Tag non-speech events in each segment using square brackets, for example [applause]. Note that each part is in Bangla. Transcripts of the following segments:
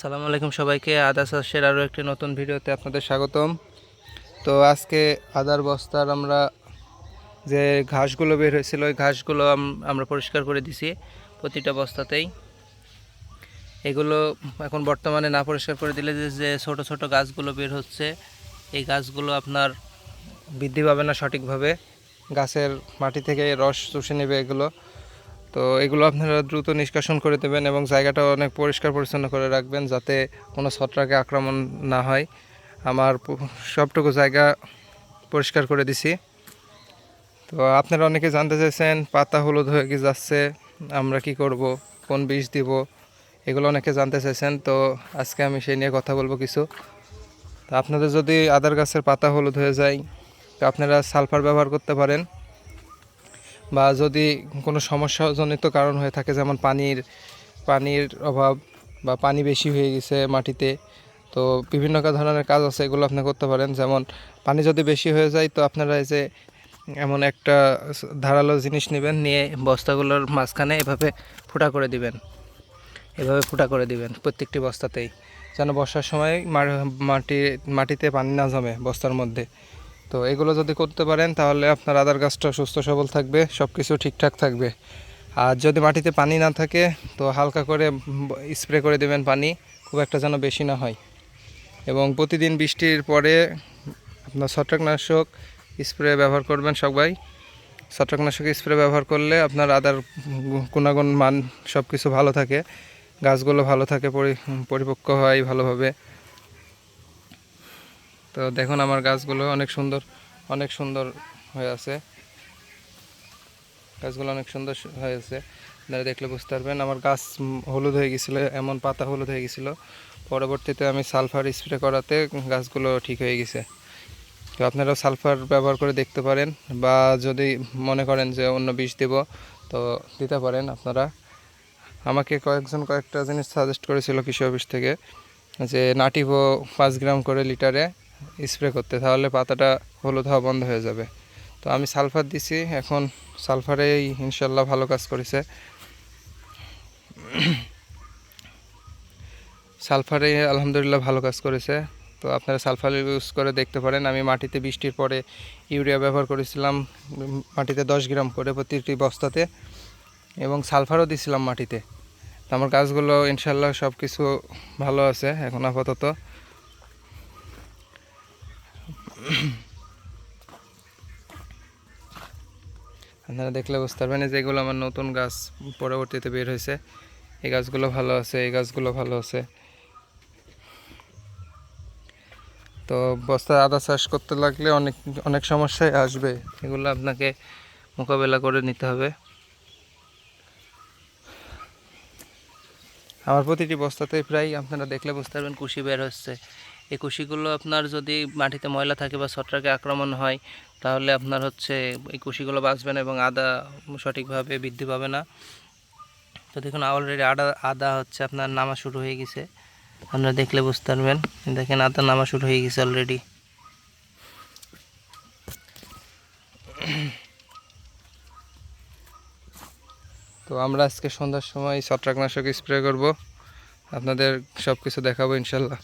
সালামু আলাইকুম সবাইকে। আদা চাষের আরও একটি নতুন ভিডিওতে আপনাদের স্বাগতম। তো আজকে আদার বস্তার আমরা যে ঘাসগুলো বের হয়েছিল, ওই ঘাসগুলো আমরা পরিষ্কার করে দিছি প্রতিটা বস্তাতেই। এগুলো এখন বর্তমানে না পরিষ্কার করে দিলে যে ছোট ছোট গাছগুলো বের হচ্ছে, এই গাছগুলো আপনার বৃদ্ধি পাবে না সঠিকভাবে। গাছের মাটি থেকে রস চুষে নেবে এগুলো। তো এগুলো আপনারা দ্রুত নিষ্কাশন করে দেবেন এবং জায়গাটা অনেক পরিষ্কার পরিচ্ছন্ন করে রাখবেন যাতে কোনো ছত্রাকে আক্রমণ না হয়। আমার সবটুকু জায়গা পরিষ্কার করে দিছি। তো আপনারা অনেকে জানতে চাইছেন, পাতা হলুদ হয়ে কি যাচ্ছে, আমরা কি করব, কোন বিষ দিব, এগুলো অনেকে জানতে চাইছেন, তো আজকে আমি সেই নিয়ে কথা বলব কিছু। তো আপনাদের যদি আদার গাছের পাতা হলুদ হয়ে যায়, তো আপনারা সালফার ব্যবহার করতে পারেন। বা যদি কোনো সমস্যাজনিত কারণ হয়ে থাকে, যেমন পানির পানির অভাব বা পানি বেশি হয়ে গেছে মাটিতে, তো বিভিন্ন ধরনের কাজ আছে, এগুলো আপনি করতে পারেন। যেমন পানি যদি বেশি হয়ে যায়, তো আপনারা এই যে এমন একটা ধারালো জিনিস নেবেন, নিয়ে বস্তাগুলোর মাঝখানে এভাবে ফুটা করে দিবেন। এভাবে ফুটা করে দিবেন প্রত্যেকটি বস্তাতেই, যেন বর্ষার সময় মাটি, মাটিতে পানি না জমে বস্তার মধ্যে। তো এগুলো যদি করতে পারেন, তাহলে আপনার আদার গাছটা সুস্থ, সবল থাকবে সব কিছু ঠিকঠাক থাকবে। আর যদি মাটিতে পানি না থাকে, তো হালকা করে স্প্রে করে দেবেন পানি, খুব একটা যেন বেশি না হয়। এবং প্রতিদিন বৃষ্টির পরে আপনার ছত্রাকনাশক স্প্রে ব্যবহার করবেন সবাই। ছত্রাকনাশক স্প্রে ব্যবহার করলে আপনার আদার গুণাগুণ মান সব কিছু ভালো থাকে, গাছগুলো ভালো থাকে, পরি- পরিপক্ক হয় ভালোভাবে। তো দেখুন আমার গাছগুলো অনেক সুন্দর অনেক সুন্দর হয়ে আছে। গাছগুলো অনেক সুন্দর হয়ে আছে। আপনারা দেখলে বুঝতে পারবেন, আমার গাছ হলুদ হয়ে গেছিল, এমন পাতা হলুদ হয়ে গেছিল। পরবর্তীতে আমি সালফার স্প্রে করাতে গাছগুলো ঠিক হয়ে গেছে। তো আপনারাও সালফার ব্যবহার করে দেখতে পারেন, বা যদি মনে করেন যে অন্য বিষ দেব, তো দিতে পারেন আপনারা। আমাকে কয়েকজন কয়েকটা জিনিস সাজেস্ট করেছিল কৃষি অফিস থেকে, যে নাটিভো পাঁচ গ্রাম করে লিটারে স্প্রে করতে, তাহলে পাতাটা হলুদ হওয়া বন্ধ হয়ে যাবে। তো আমি সালফার দিছি, এখন সালফারেই ইনশাল্লাহ ভালো কাজ করেছে। সালফারে আলহামদুলিল্লাহ ভালো কাজ করেছে। তো আপনারা সালফার ইউজ করে দেখতে পারেন, আমি মাটিতে বৃষ্টির পরে ইউরিয়া ব্যবহার করেছিলাম, মাটিতে দশ গ্রাম করে প্রতিটি বস্তাতে, এবং সালফারও দিছিলাম মাটিতে। তো আমার গাছগুলো ইনশাল্লাহ সব কিছু ভালো আছে, এখন আপাতত। [clears throat] আপনারা দেখলে বুঝতে পারবেন যে এগুলো আমার নতুন গাছ পরবর্তীতে বের হয়েছে। এই গাছগুলো ভালো আছে, এই গাছগুলো ভালো আছে। তো বস্তা আদা চাষ করতে লাগলে অনেক অনেক সমস্যায় আসবে। এগুলো আপনাকে মোকাবেলা করে নিতে হবে। আমার প্রতিটি বস্তাতে প্রায় আপনারা দেখলে বুঝতে পারবেন কুশি বের হচ্ছে। এই কুশিগুলো আপনার যদি মাটিতে ময়লা থাকে বা ছত্রাকে আক্রমণ হয়, তাহলে আপনার হচ্ছে এই কুশিগুলো বাঁচবে না এবং আদা সঠিকভাবে বৃদ্ধি পাবে না। তো দেখুন অলরেডি আদা আদা হচ্ছে আপনার নামা শুরু হয়ে গেছে। আপনারা দেখলে বুঝতে পারবেন। দেখেন আদা নামা শুরু হয়ে গেছে অলরেডি তো আমরা আজকে সন্ধ্যার সময় ছত্রাকনাশক স্প্রে করব। আপনাদের সব কিছু দেখাবো ইনশাল্লাহ।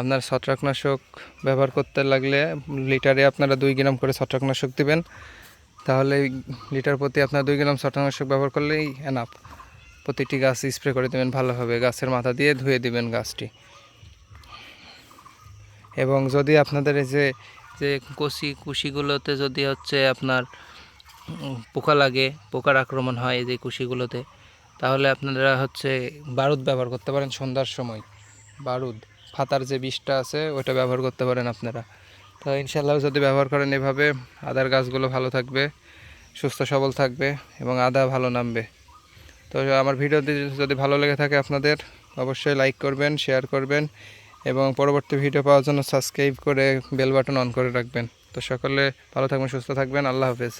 আপনার ছত্রাকনাশক ব্যবহার করতে লাগলে লিটারে আপনারা দুই গ্রাম করে ছত্রাকনাশক দিবেন। তাহলে লিটার প্রতি আপনার দুই গ্রাম ছত্রাকনাশক ব্যবহার করলেই এনাফ প্রতিটি গাছ স্প্রে করে দেবেন ভালোভাবে গাছের মাথা দিয়ে ধুয়ে দিবেন গাছটি। এবং যদি আপনাদের এই যে যে কষি কুশিগুলোতে যদি হচ্ছে আপনার পোকা লাগে, পোকার আক্রমণ হয় এই যে কুশিগুলোতে, তাহলে আপনারা হচ্ছে বারুদ ব্যবহার করতে পারেন সন্ধ্যার সময়। বারুদ। ফাতার যে বিষটা আছে ওটা ব্যবহার করতে পারেন আপনারা। তো ইনশাল্লাহ যদি ব্যবহার করেন এভাবে, আদার গাছগুলো ভালো থাকবে, সুস্থ সবল থাকবে এবং আদা ভালো নামবে। তো আমার ভিডিওটি যদি ভালো লেগে থাকে আপনাদের, অবশ্যই লাইক করবেন, শেয়ার করবেন এবং পরবর্তী ভিডিও পাওয়ার জন্য সাবস্ক্রাইব করে বেল বাটন অন করে রাখবেন। তো সকলে ভালো থাকবেন, সুস্থ থাকবেন, আল্লাহ হাফেজ।